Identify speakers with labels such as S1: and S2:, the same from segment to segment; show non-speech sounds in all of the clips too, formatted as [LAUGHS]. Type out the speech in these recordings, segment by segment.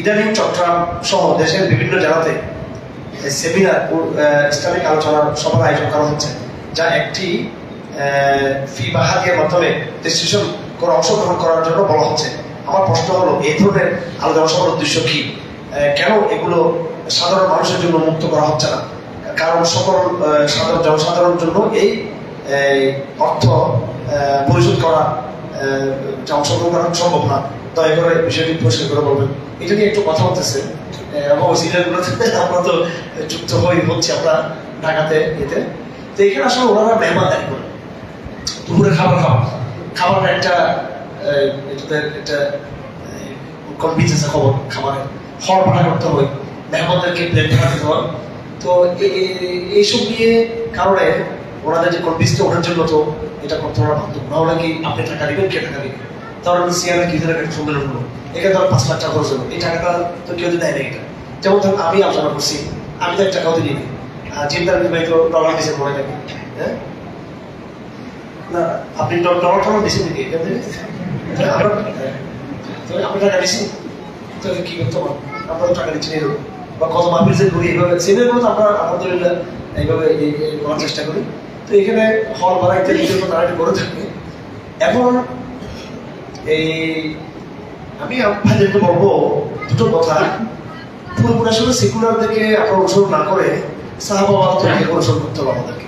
S1: ইদানিং চট্টগ্রাম সহ দেশের বিভিন্ন জেলাতে সেমিনার ইসলামিক আলোচনা সভার আয়োজন করা হচ্ছে, যা একটি ফি বা মাধ্যমে রেজিস্ট্রেশন করে অংশগ্রহণ করার জন্য বলা হচ্ছে। আমার প্রশ্ন হলো, এই ধরনের আলোচনা সভার উদ্দেশ্য কি? কেন এগুলো সাধারণ মানুষের জন্য মুক্ত করা হচ্ছে না? কারণ সকল সাধারণ জনসাধারণের জন্য এই অর্থ পরিশোধ করা অংশগ্রহণ করা সম্ভব না। দয়া করে বিষয়টি পরিষ্কার করে বলবেন। এটা নিয়ে একটু কথা হতেছে। এবং সিরিয়ালগুলোতে [LAUGHS] আমরা তো যুক্ত হয়ে হচ্ছে আমরা ঢাকাতে এতে। তো এখানে আসলে ওনারা মেহমানদারি করে। দুপুরে খাবার খাওয়া। খাবারের একটা এটাতে একটা কনভিন্স আছে খবর খাবারের হর ভাড়া করতে হয় মেহমানদেরকে প্লেট ভাড়া দিতে হয় তো এইসব নিয়ে কারণে ওনাদের যে কনভিন্সটা ওঠার জন্য তো এটা করতে ওরা বাধ্য না হলে কি আপনি টাকা দিবেন? কে টাকা দিবেন তাহলে সিয়ারা কি হলো পাঁচ লাখ টাকা খরচ হলো এই টাকাটা তো কেউ তো দেয় না এটা। যেমন ধরুন আমি আলোচনা করছি আমি তো এক টাকাও দিই ডলার দিয়েছেন মনে নাকি? হ্যাঁ? না আপনি টলার দিয়েছেন নাকি এখান থেকে? হ্যাঁ, আমরা- হ্যাঁ। টাকা দিছি। তো কি করতে টাকা। বা কত যে এইভাবে তো আমরা আলহামদুলিল্লাহ এইভাবে এই- এই করার চেষ্টা করি। তো এখানে হল ভাড়া ইত্যাদি জন্য তারা করে থাকবে এখন এই আমি আপনাদেরকে বলব দুটো কথা। পুরোপুরি আসলে সেকুলার থেকে আপনার অনুসরণ না করে সাহাবাবাদ থেকে অনুসরণ করতে হবে আমাদেরকে।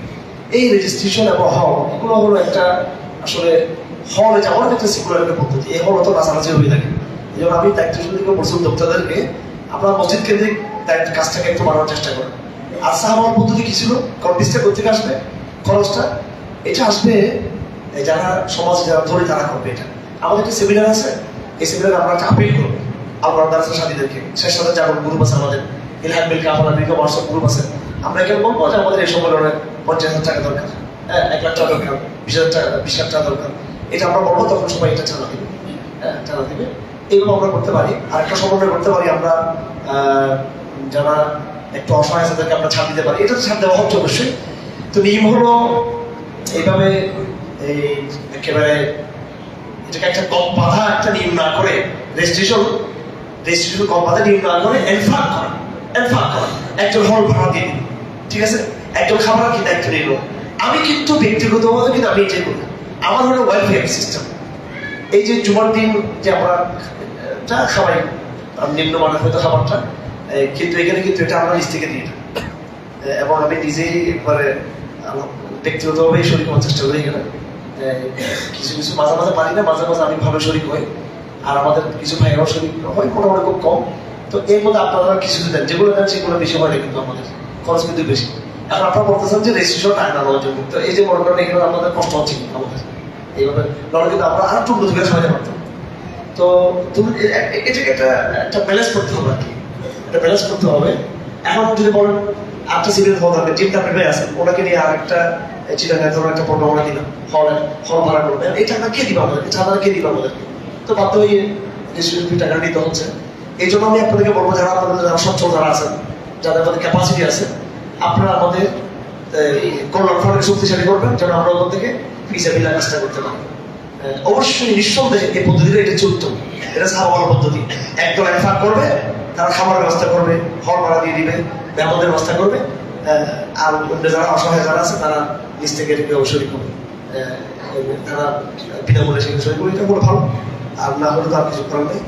S1: এই রেজিস্ট্রেশন এবং হল এগুলো হলো একটা আসলে হল আমাদের একটা সেকুলার একটা পদ্ধতি এই হল তো নাচানাচি হয়ে থাকে। এই জন্য আমি দায়িত্বশীল থেকে বলছিলাম দপ্তরদেরকে আপনার মসজিদ কেন্দ্রিক দায়িত্ব কাজটাকে একটু বাড়ানোর চেষ্টা করেন। আর সাহাবাদ পদ্ধতি কি ছিল? কন্ডিসটা কোথেকে আসবে? খরচটা? এটা আসবে যারা সমাজে যারা ধরে তারা করবে এটা। আমাদের একটা সেমিনার আছে। এই সেমিনারে আমরা আপিল করব। আমরা দার্সের সাথীদেরকে, শেষ সাথে যাবেন গ্রুপ আছে আমাদের। ইলহাম মিলকে আপনার মিলকে হোয়াটসঅ্যাপ গ্রুপ আছে। আমরা এখানে বলব যে আমাদের এই সম্মেলনে পঞ্চাশ হাজার টাকা দরকার। হ্যাঁ এক লাখ টাকা দরকার, বিশ হাজার টাকা, বিশ লাখ টাকা দরকার। এটা আমরা বলব, তখন সবাই এটা চালা দিবে। হ্যাঁ চালা দিবে। এগুলো আমরা করতে পারি। আর একটা সমন্বয় করতে পারি আমরা যারা একটু অসহায় আছে তাদেরকে আমরা ছাড় দিতে পারি। এটা তো ছাড় দেওয়া হচ্ছে অবশ্যই। তো নিয়ম হলো, এইভাবে এই একেবারে একটা কম বাধা একটা নিয়ম না করে রেজিস্ট্রেশন রেজিস্ট্রেশন কম বাধা নিয়ম না করে এনফাক করা এনফাক করা। একজন হল ভাড়া দিয়ে ঠিক আছে? একজন খাবার কি দায়িত্ব নিল? আমি কিন্তু ব্যক্তিগতভাবে কিন্তু আমি এটাই করি আমার হলো ওয়েলফেয়ার সিস্টেম এই যে জুমার দিন যে আমরা যা খাবাই নিম্নমানের হয়তো খাবারটা কিন্তু এখানে কিন্তু এটা আমরা নিজ থেকে দিই এবং আমি নিজেই একবারে আমার ব্যক্তিগতভাবেই শরীর চেষ্টা করি এখানে কিছু কিছু মাঝে মাঝে পারি না, মাঝে মাঝে আমি ভালো শরীর হই। আর আমাদের কিছু ভাইয়েরাও শরীর হয় মোটামুটি খুব কম। তো এর মধ্যে আপনারা কিছু দেন যেগুলো দেন সেগুলো বেশি হয় কিন্তু আমাদের। খরচ কিন্তু বেশি। এখন আপনারা বলতেছেন যে রেজিস্ট্রেশন টাকা নেওয়ার জন্য। তো এই যে মনে করেন এখানে আমাদের কষ্ট হচ্ছে আমাদের। এইভাবে নাহলে কিন্তু আমরা আর একটু উন্নত সাজাতে পারতাম। তো তুমি এ- এ- একটা একটা ব্যালেন্স করতে হবে আর কি। একটা ব্যালেন্স করতে হবে। এখন যদি বলেন আটটা সিরিয়াল হল থাকবে জিমটা প্রেমে আছেন ওনাকে নিয়ে আর একটা চিটাঙ্গা ধরুন একটা প্রোগ্রাম আমরা দিলাম। হল হল ভাড়া করবেন এই টাকা কে দিবে আমাদের এটা আমরা কে দিবে আমাদেরকে তো বাধ্য হয়ে নিশ্চয়ই টাকা নিতে হচ্ছে। এই জন্য আমি আপনাদেরকে বলব, যারা আপনাদের, যারা সচ্ছল যারা আছেন, যাদের মধ্যে ক্যাপাসিটি আছে, আপনারা আমাদের কল্যাণ ফন্ডের শক্তিশালী করবেন, যেন আমরা ওখান থেকে ফিসে বিলা কাজটা করতে পারি। অবশ্যই নিঃসন্দেহে এই পদ্ধতিটা এটা চলত এটা সাহাবাল পদ্ধতি। একদল এক ফাঁক করবে, তারা খাবার ব্যবস্থা করবে ঘর ভাড়া দিয়ে দিবে মেহমানদের ব্যবস্থা করবে আর অন্য যারা অসহায় যারা আছে, তারা নিজ থেকে অবসরই করবে তারা বিনামূল্যে সেখানে সই করবে। এটা ভালো। আর না হলে তো আর কিছু করার নেই।